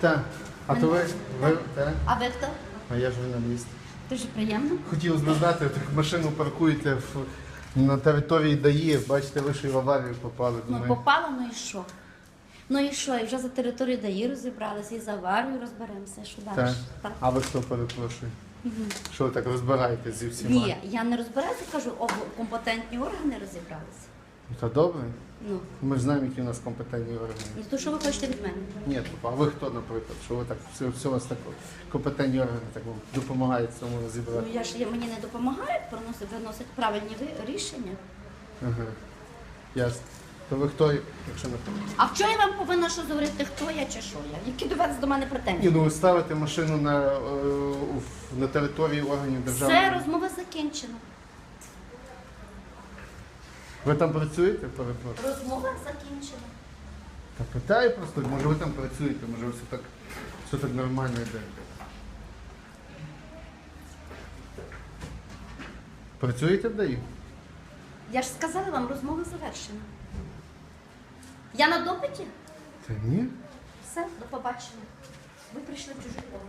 Так. А то ви, ви так? А ви хто? А я журналіст. Дуже приємно. Б знати, так машину паркуєте в, на території ДАІ, бачите, ви що і в аварію попали. Ну Думаю, попала, ну і що? Ну і що? І вже за територією ДАІ розібралися, і за аварію розберемося. Що далі? так. Так. А ви хто перепрошую? Що ви так розбираєтесь зі всіма? Ні, я не розбираюся, кажу, о, компетентні органи розібралися. Ну, Та добре. Ну, Ми ж знаємо, які у нас компетентні органи. ну то що ви хочете від мене? Ні, а ви хто, наприклад? Що ви так все, все у вас так компетентні органи так вам допомагають цьому Ну я ж я- мені не допомагають проносити, виносять правильні ви- рішення. Ага. Ясно. То ви хто, якщо не А в чому я вам повинна що говорити, хто я чи що я? Які до вас до мене претензії? Ні, ну ви ставите машину на, е, в- на території органів державної. Все, розмова закінчена. Ви там працюєте, перепрошую? Розмова закінчена. Та питаю просто, може ви там працюєте, може все так, все так нормально йде. Працюєте в ДАІ? Я ж сказала вам, розмова завершена. Я на допиті? Та ні. Все, до побачення. Ви прийшли в чужий дом.